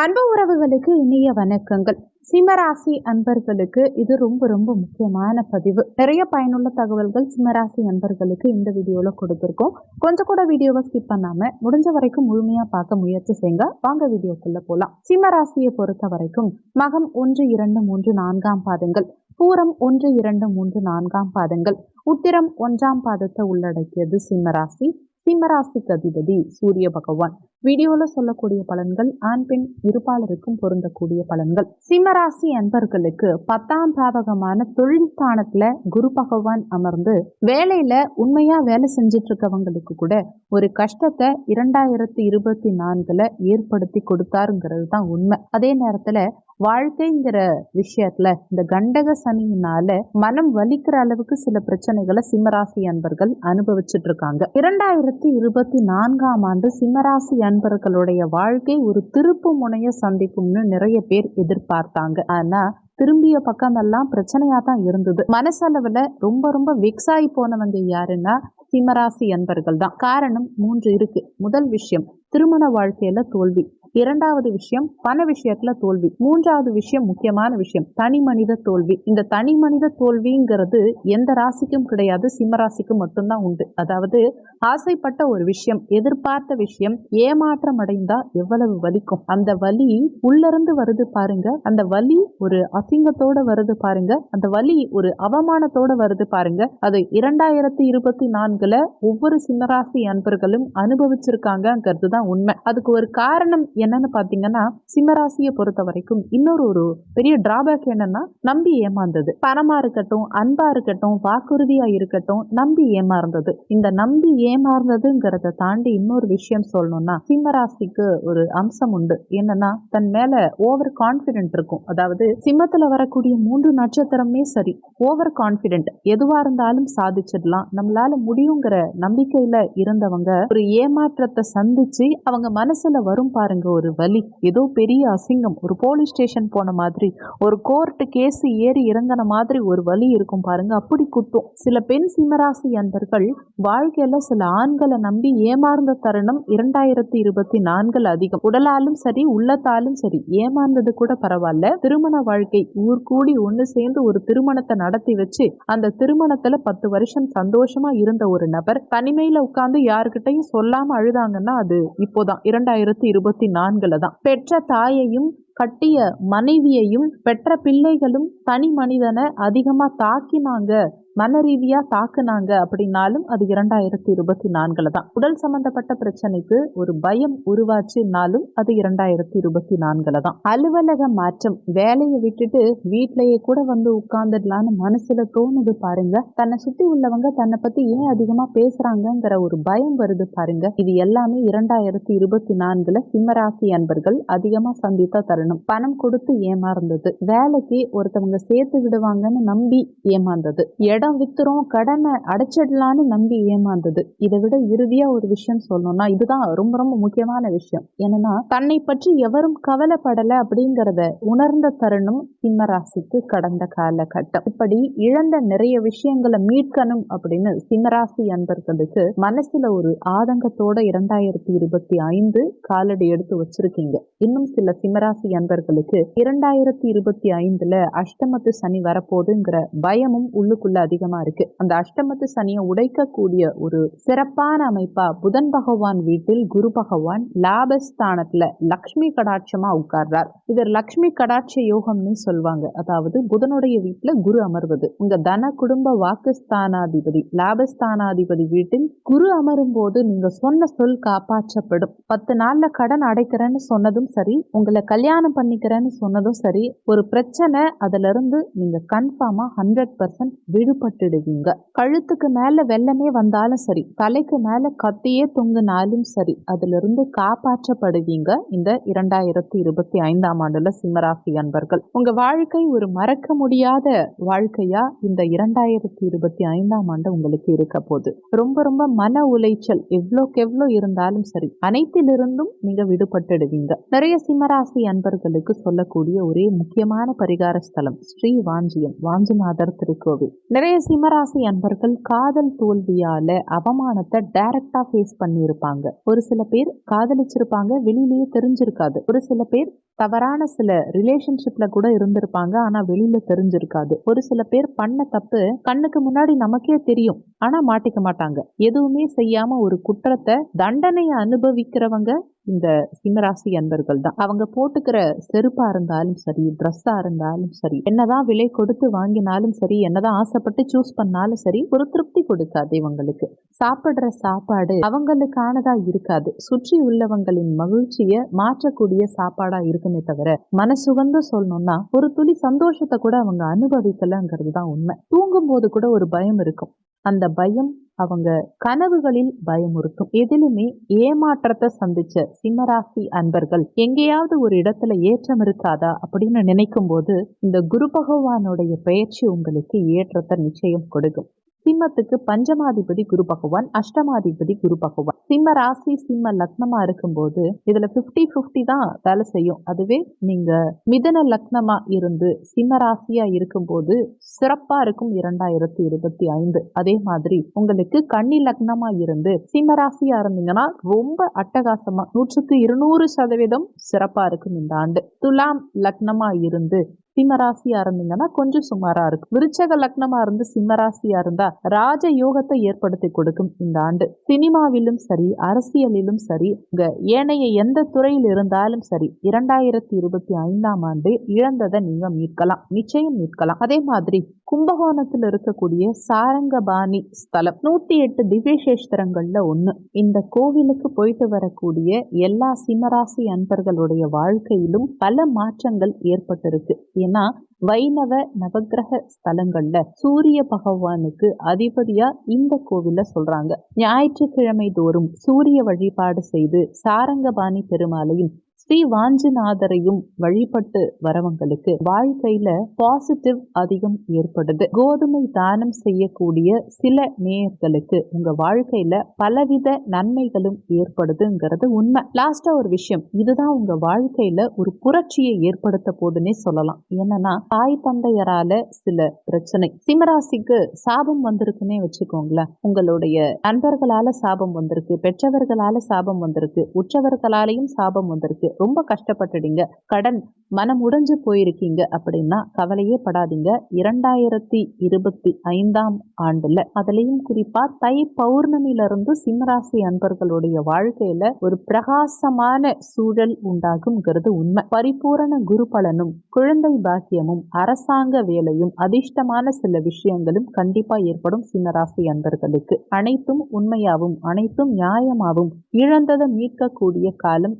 அன்பு உறவுகளுக்கு இனிய வணக்கங்கள். சிம்மராசி அன்பர்களுக்கு இது ரொம்ப ரொம்ப முக்கியமான பதிவு. நிறைய பயனுள்ள தகவல்கள் சிம்மராசி அன்பர்களுக்கு இந்த வீடியோல கொடுத்துருக்கோம். கொஞ்சம் கூட வீடியோவை ஸ்கிப் பண்ணாம முடிஞ்ச வரைக்கும் முழுமையா பார்க்க முயற்சி செய்யுங்க. வாங்க வீடியோக்குள்ள போலாம். சிம்மராசியை பொறுத்த வரைக்கும் மகம் ஒன்று இரண்டு மூன்று நான்காம் பாதங்கள். பூரம் ஒன்று இரண்டு மூன்று நான்காம் பாதங்கள். உத்திரம் ஒன்றாம் பாதத்தை உள்ளடக்கியது சிம்மராசி. சிம்மராசிக்கு அதிபதி சூரிய பகவான். வீடியோல சொல்லக்கூடிய பலன்கள் ஆண் பெண் இருப்பாளருக்கும் பொருந்தக்கூடிய பலன்கள். சிம்மராசி அன்பர்களுக்கு பத்தாம் பாவகமான தொழில் ஸ்தானத்துல குரு பகவான் அமர்ந்து வேலையில உண்மையா வேலை செஞ்சிட்டு இருக்கவங்களுக்கு கூட ஒரு கஷ்டத்தை இரண்டாயிரத்தி இருபத்தி நான்குல ஏற்படுத்தி கொடுத்தாருங்கிறது தான் உண்மை. அதே நேரத்துல வாழ்க்கைங்கிற விஷயத்துல இந்த கண்டக சனியினால மனம் வலிக்கிற அளவுக்கு சில பிரச்சனைகளை சிம்மராசி அன்பர்கள் அனுபவிச்சுட்டு இருக்காங்க இரண்டாயிரத்தி இருபத்தி நான்காம் ஆண்டு சிம்மராசி அன்பர்களுடைய வாழ்க்கை ஒரு திருப்பு முனைய சந்திக்கும்னு நிறைய பேர் எதிர்பார்த்தாங்க. ஆனா திரும்பிய பக்கமெல்லாம் பிரச்சனையா தான் இருந்தது. மனசளவுல ரொம்ப ரொம்ப வெக்ஸாகி போனவங்க யாருன்னா சிம்மராசி அன்பர்கள் தான். காரணம் மூன்று இருக்கு. முதல் விஷயம் திருமண வாழ்க்கையில தோல்வி. இரண்டாவது விஷயம் பண விஷயத்துல தோல்வி. மூன்றாவது விஷயம் முக்கியமான விஷயம் தனி மனித தோல்வி. இந்த தனி மனித தோல்விங்கிறது எந்த ராசிக்கும் கிடையாது சிம்ம ராசிக்கும் மட்டும்தான் உண்டு. அதாவது ஆசைப்பட்ட ஒரு விஷயம் எதிர்பார்த்த விஷயம் ஏமாற்றம் அடைந்தா எவ்வளவு வலிக்கும். அந்த வலி உள்ளிருந்து வருது பாருங்க. அந்த வலி ஒரு அசிங்கத்தோட வருது பாருங்க. அந்த வலி ஒரு அவமானத்தோட வருது பாருங்க. அது இரண்டாயிரத்தி இருபத்தி நான்குல ஒவ்வொரு சிம்மராசி அன்பர்களும் அனுபவிச்சிருக்காங்கிறது தான் உண்மை. அதுக்கு ஒரு காரணம் என்னன்னு பாத்தீங்கன்னா சிம்மராசியை பொறுத்த வரைக்கும் இன்னொரு ஒரு பெரிய டிராபேக் என்னன்னா நம்பி ஏமாந்தது. பணமா இருக்கட்டும் அன்பா இருக்கட்டும் வாக்குறுதியா இருக்கட்டும் நம்பி ஏமாந்தது இந்த நம்பி ஏமாந்ததுங்கிறத தாண்டி இன்னொரு விஷயம் சொல்லணும்னா சிம்மராசிக்கு ஒரு அம்சம் உண்டு. என்னன்னா தன் மேல ஓவர் கான்பிடென்ட் இருக்கும். அதாவது சிம்மத்துல வரக்கூடிய மூன்று நட்சத்திரமே சரி. ஓவர் கான்பிடென்ட் எதுவா இருந்தாலும் சாதிச்சிடலாம். நம்மளால முடியுங்கிற நம்பிக்கையில இருந்தவங்க ஒரு ஏமாற்றத்தை சந்திச்சு அவங்க மனசுல வரும் பாருங்க ஒரு வலி ஏதோ பெரிய அசிங்கம். ஒரு போலீஸ் ஸ்டேஷன் போன மாதிரி ஒரு கோர்ட்டு கேஸ் ஏறி இறங்கின மாதிரி ஒரு வலி இருக்கும் பாருங்க. அப்படி குத்தும். சில பெண் சிம்மராசி அன்பர்கள் வாழ்க்கையில சில ஆண்களை நம்பி ஏமாந்த தருணம் இரண்டாயிரத்தி இருபத்தி நான்கில் அதிகம். உடலாலும் சரி உள்ளத்தாலும் சரி ஏமாந்தது கூட பரவாயில்ல. திருமண வாழ்க்கை ஊர் கூடி ஒன்று சேர்ந்து ஒரு திருமணத்தை நடத்தி வச்சு அந்த திருமணத்துல பத்து வருஷம் சந்தோஷமா இருந்த ஒரு நபர் தனிமையில உட்கார்ந்து யாருக்கிட்டையும் சொல்லாம அழுதாங்கன்னா அது இப்போதான் இரண்டாயிரத்தி இருபத்தி நாலு நான்குல தான் பெற்ற தாயையும் கட்டிய மனைவியையும் பெற்ற பிள்ளைகளும் தனி மனிதனை அதிகமாக தாக்கினாங்க. மன ரீதியா தாக்குனாங்க அப்படின்னாலும் அது இரண்டாயிரத்தி இருபத்தி நான்குல தான். உடல் சம்பந்தப்பட்ட பிரச்சனைக்கு ஒரு பயம் உருவாச்சுனாலும் அது இரண்டாயிரத்தி இருபத்தி நான்குல தான். அலுவலக மாற்றம் வேலையை விட்டுட்டு வீட்லயே கூட வந்து உட்கார்ந்துடலான்னு மனசுல தோணுது பாருங்க. தன்னை சுத்தி உள்ளவங்க தன்னை பத்தி ஏன் அதிகமா பேசுறாங்கிற ஒரு பயம் வருது பாருங்க. இது எல்லாமே இரண்டாயிரத்தி இருபத்தி நான்குல சிம்மராசி அன்பர்கள் அதிகமா சந்தித்த தருணம். பணம் கொடுத்து ஏமாறுந்தது. வேலைக்கு ஒருத்தவங்க சேர்த்து விடுவாங்கன்னு நம்பி ஏமாந்தது. இடம் வித்துறோம் கடனை அடைச்சிடலான்னு நம்பி ஏமாந்தது. இதை விட இறுதியா ஒரு விஷயம் சொல்லணும்னா இதுதான் ரொம்ப ரொம்ப முக்கியமான விஷயம். என்னன்னா தன்னை பற்றி எவரும் கவலைப்படல அப்படிங்கறத உணர்ந்த தருணம் சிம்மராசிக்கு கடந்த காலகட்டம். இப்படி இழந்த நிறைய விஷயங்களை மீட்கணும் அப்படின்னு சிம்மராசி அன்பர்களுக்கு மனசுல ஒரு ஆதங்கத்தோட இரண்டாயிரத்தி இருபத்தி ஐந்து காலடி எடுத்து வச்சிருக்கீங்க. இன்னும் சில சிம்மராசி அன்பர்களுக்கு இரண்டாயிரத்தி இருபத்தி ஐந்துல அஷ்டமத்து சனி வரப்போகுதுங்கிற பயமும் உள்ளுக்குள்ள அதிகமா இருக்கு. அந்த அஷ்டமத்து சனியை உடைக்கக்கூடிய ஒரு சிறப்பான அமைப்பா புதன் பகவான் வீட்டில் குரு பகவான் லாபஸ்தானத்துல லக்ஷ்மி கடாட்சமா உட்கார்றார். இதர் லக்ஷ்மி கடாட்ச யோகம்னு சொல்லுவாங்க அதாவது புதனுடைய வீட்டுல குரு அமர்வது. உங்க தன குடும்ப வாக்குஸ்தானாதிபதி லாபஸ்தானாதிபதி வீட்டில் குரு அமரும் போது நீங்க சொன்ன சொல் காப்பாற்றப்படும். பத்து நாள்ல கடன் அடைக்கிறேன்னு சொன்னதும் சரி உங்களை கல்யாணம் பண்ணிக்கிறேன்னு சொன்னதும் சரி ஒரு பிரச்சனை அதுல இருந்து நீங்க கன்ஃபார்மா ஹண்ட்ரட் பர்சன்ட் பட்டுடுவீங்க கழுத்துக்கு மேல வெள்ளமே வந்தாலும் சரி தலைக்கு மேல கத்தியே தொங்குனாலும் சரி அதிலிருந்து காப்பாற்றப்படுவீங்க. இந்த இரண்டாயிரத்தி இருபத்தி ஐந்தாம் ஆண்டுல சிம்மராசி அன்பர்கள். உங்க வாழ்க்கை ஒரு மறக்க முடியாத வாழ்க்கையா? இந்த இரண்டாயிரத்தி இருபத்தி ஐந்தாம் ஆண்டு உங்களுக்கு இருக்க போகுது ரொம்ப ரொம்ப மன உளைச்சல் எவ்வளோக்கு எவ்வளோ இருந்தாலும் சரி அனைத்திலிருந்தும் நீங்க விடுபட்டுடுவீங்க. நிறைய சிம்மராசி அன்பர்களுக்கு சொல்லக்கூடிய ஒரே முக்கியமான பரிகார ஸ்தலம் ஸ்ரீ வாஞ்சியம் வாஞ்சிநாதர் திருக்கோவில். நிறைய நிறைய சிம்மராசி அன்பர்கள் காதல் தோல்வியால அவமானத்தை டைரக்டா ஃபேஸ் பண்ணியிருப்பாங்க. ஒரு சில பேர் காதலிச்சிருப்பாங்க வெளியிலேயே தெரிஞ்சிருக்காது. ஒரு சில பேர் தவறான சில ரிலேஷன்ஷிப்ல கூட இருந்திருப்பாங்க ஆனா வெளியில தெரிஞ்சிருக்காது. ஒரு சில பேர் பண்ண தப்பு கண்ணுக்கு முன்னாடி நமக்கே தெரியும் ஆனா மாட்டிக்க மாட்டாங்க. எதுவுமே செய்யாம ஒரு குற்றத்தை தண்டனையை அனுபவிக்கிறவங்க இந்த சிம்மராசி அன்பர்கள் தான். அவங்க போட்டுக்கிற செருப்பா இருந்தாலும் சரி ட்ரெஸ்ஸா இருந்தாலும் சரி என்னதான் விலை கொடுத்து வாங்கினாலும் சரி என்னதான் ஆசைப்பட்டு சூஸ் பண்ணாலும் சரி ஒரு திருப்தி கொடுக்காது இவங்களுக்கு. சாப்பிடுற சாப்பாடு அவங்களுக்கானதா இருக்காது. சுற்றி உள்ளவங்களின் மகிழ்ச்சியை மாற்றக்கூடிய சாப்பாடா இருக்குமே தவிர மனசுகந்து சொல்லணும்னா ஒரு துளி சந்தோஷத்தை கூட அவங்க அனுபவிக்கலங்கிறது தான் உண்மை. தூங்கும் போது கூட ஒரு பயம் இருக்கும். அந்த பயம் அவங்க கனவுகளில் பயமுறுத்தும். எதிலுமே ஏமாற்றத்தை சந்திச்ச சிம்மராசி அன்பர்கள் எங்கேயாவது ஒரு இடத்துல ஏற்றம் இருக்காதா அப்படின்னு நினைக்கும் போது இந்த குரு பகவானுடைய பயிற்சி உங்களுக்கு ஏற்றத்தை நிச்சயம் கொடுக்கும். சிம்மத்துக்கு பஞ்சமாதிபதி குரு பகவான் அஷ்டமாதிபதி குரு பகவான். சிம்ம ராசி சிம்ம லக்னமா இருக்கும்போது இதுல பிப்டி பிப்டி தான் வேலை செய்யும். அதுவே நீங்க மிதன லக்னமா இருந்து சிம்ம ராசியா இருக்கும்போது சிறப்பா இருக்கும் இரண்டாயிரத்தி இருபத்தி ஐந்து. அதே மாதிரி உங்களுக்கு கன்னி லக்னமா இருந்து சிம்ம ராசியா இருந்தீங்கன்னா ரொம்ப அட்டகாசமா நூற்றுக்கு இருநூறு சதவீதம் சிறப்பா இருக்கும் இந்த ஆண்டு. துலாம் லக்னமா இருந்து சிம்மராசியா இருந்தீங்கன்னா கொஞ்சம் சுமாரா இருக்கும் விருச்சக லக்னமா இருந்து சிம்மராசியா இருந்தா ராஜ யோகத்தை ஏற்படுத்தி கொடுக்கும் இந்த ஆண்டு. சினிமாவிலும் சரி அரசியலிலும் சரி உங்க ஏனைய எந்த துறையில் இருந்தாலும் சரி இரண்டாயிரத்தி இருபத்தி ஐந்தாம் ஆண்டு இழந்ததை நீங்க மீட்கலாம். நிச்சயம் மீட்கலாம். அதே மாதிரி கும்பகோணத்தில் இருக்கக்கூடிய சாரங்கபாணி ஸ்தலம் நூத்தி எட்டு திவ்யசேஸ்திரங்கள்ல ஒண்ணு. இந்த கோவிலுக்கு போயிட்டு வரக்கூடிய எல்லா சிம்மராசி அன்பர்களுடைய வாழ்க்கையிலும் பல மாற்றங்கள் ஏற்பட்டிருக்கு. பார்த்தீங்கன்னா வைணவ நவகிரக ஸ்தலங்கள்ல சூரிய பகவானுக்கு அதிபதியா இந்த கோவில சொல்றாங்க. ஞாயிற்றுக்கிழமை தோறும் சூரிய வழிபாடு செய்து சாரங்கபாணி பெருமாளையும் ஸ்ரீ வாஞ்சிநாதரையும் வழிபட்டு வரவங்களுக்கு வாழ்க்கையில பாசிட்டிவ் அதிகம் ஏற்படுது. கோதுமை தானம் செய்யக்கூடிய சில நேயர்களுக்கு உங்க வாழ்க்கையில பலவித நன்மைகளும் ஏற்படுதுங்கிறது உண்மை. லாஸ்டா ஒரு விஷயம். இதுதான் உங்க வாழ்க்கையில ஒரு புரட்சியை ஏற்படுத்த போதுன்னே சொல்லலாம். என்னன்னா தாய் தந்தையரால சில பிரச்சனை. சிம்மராசிக்கு சாபம் வந்திருக்குன்னே வச்சுக்கோங்களேன். உங்களுடைய நண்பர்களால சாபம் வந்திருக்கு பெற்றவர்களால சாபம் வந்திருக்கு உற்றவர்களாலையும் சாபம் வந்திருக்கு. ரொம்ப கஷ்டப்பட்டுடுங்க கடன் மனம் உடைஞ்சு போயிருக்கீங்க அப்படின்னா கவலையே படாதீங்க. இரண்டாயிரத்தி இருபத்தி ஐந்தாம் ஆண்டுல அதுலயும் குறிப்பா தை பௌர்ணமியில இருந்து சிம்மராசி அன்பர்களுடைய வாழ்க்கையில ஒரு பிரகாசமான சூழல் உண்டாகுங்கிறது உண்மை. பரிபூரண குரு பலனும் குழந்தை பாக்கியமும் அரசாங்க வேலையும் அதிர்ஷ்டமான சில விஷயங்களும் கண்டிப்பா ஏற்படும் சிம்மராசி அன்பர்களுக்கு. அனைத்தும் உண்மையாவும் அனைத்தும் நியாயமாகவும் இழந்ததை மீட்கக்கூடிய காலம்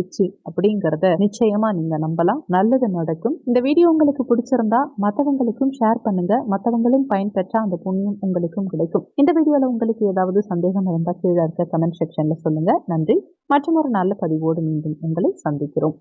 ஈடேறிடுச்சு அப்படிங்கிறத நிச்சயமா நீங்க நம்பலாம். நல்லது நடக்கும். இந்த வீடியோ உங்களுக்கு பிடிச்சிருந்தா மற்றவங்களுக்கும் ஷேர் பண்ணுங்க. மற்றவங்களும் பயன்பெற்ற அந்த புண்ணியம் உங்களுக்கும் கிடைக்கும். இந்த வீடியோல உங்களுக்கு ஏதாவது சந்தேகம் இருந்தால் கீழே இருக்க கமெண்ட் செக்ஷன்ல சொல்லுங்க. நன்றி. மற்றும் ஒரு நல்ல பதிவோடு மீண்டும் உங்களை சந்திக்கிறோம்.